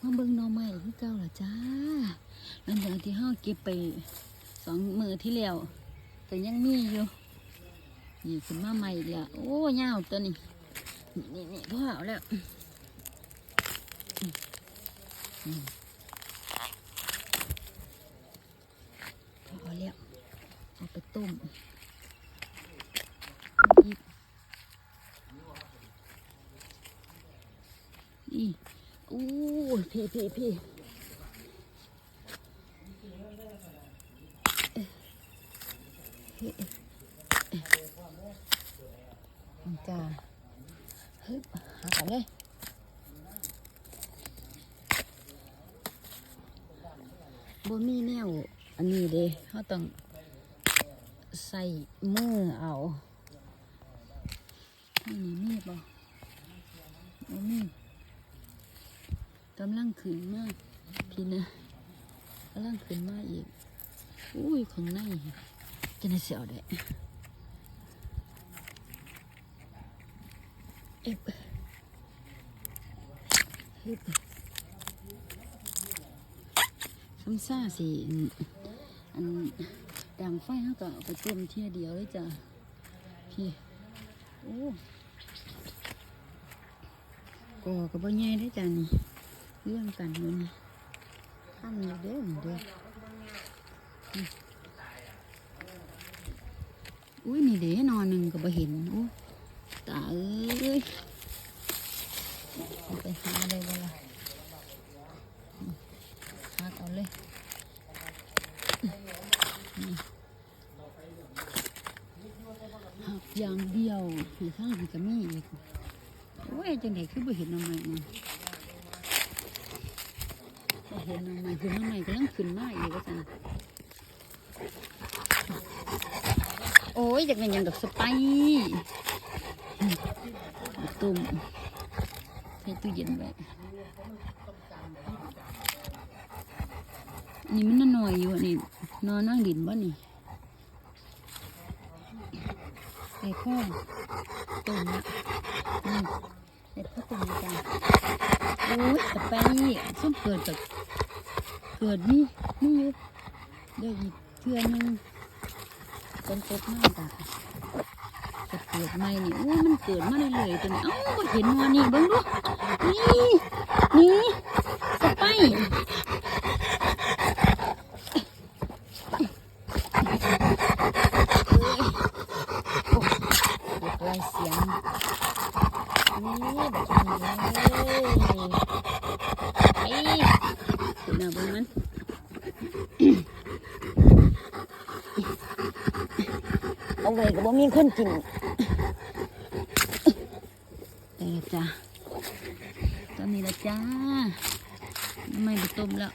มาเบิ่งหน่อไม้คือเก่าล่ะจ้าหลังจากที่เฮาเก็บไปสองมือที่แล้วแต่ยังมีอยู่นี่ขึ้นมาใหม่อีกแล้วโอ้ยาวตัวนี้นี่นี่นี่พ่อเอาแล้วพอเอาแล้วเอาไปต้มอีกนี่อู้ พี่พี่พี่เอ๊ะเอ๊ะเอ๊ะจ้าเฮ้ยหากันเลยบ่มีแนวอันนี้เด้เขาต้องใส่มือเอาอันนี้มีบ่บ่มี กำลังขึ้นมากพี่นะกำลังขึ้นมาอีกอุ้ยข้างในจะได้เสียวได้เอ๊บเอ๊บคำซ่าสิอันดังไฟเขาก็ไปต้มเที่ยเดียวเลยจ้ะพี่โอ้ก่อกับบ่ใหญ่ได้จ้ะนี่ เรื่องกันอยู่นี่ทำอยู่เด้อเด้ออุ้ยนี่เด้นอนหนึ่งก็บ่เห็นโอ้ตาเอ้ยไปหาได้บ่ล่ะหาเอาเลยหักอย่างเดียวให้ข้างที่ก็มีอีกโอ้ยจังไดคือบ่เห็นหน้ำใหม่นบ่ เห็นหน้ำใหม่คือน้ำใหม่กำลังขึ้นมาอีกว่าซั่นโอ้ยจากนั้นยังดอกสไปร์ตุ่มใส่ตู้เย็นไว้นี่มันน้อยอยู่นี่นอนนั่งดินบ่นี่ไอ้ข้อตุ่มละนี่ไอ้ข้อตุ่มจ้ะโอ้ยแต่ไปนี่ส้มเกิดกับ เกิดนี่นี่อยู่เดี๋ยวอีกเทือนึงเป็นตกมากจ้ะจะเกิดใหม่นี่โอ้มันเกิดมาเรื่อยๆตัวนี้เอ้าก็เห็นว่านี่เบิ่งดูนี่นี่สไปร์เด็กไรเสียงนี่แบบนี้เลยไป น่ะเบิ่งมันเอาไว้ก็บ่มีคนกินแต่ละจ้าตอนนี้ละจ้าไม่ไปต้มแล้ว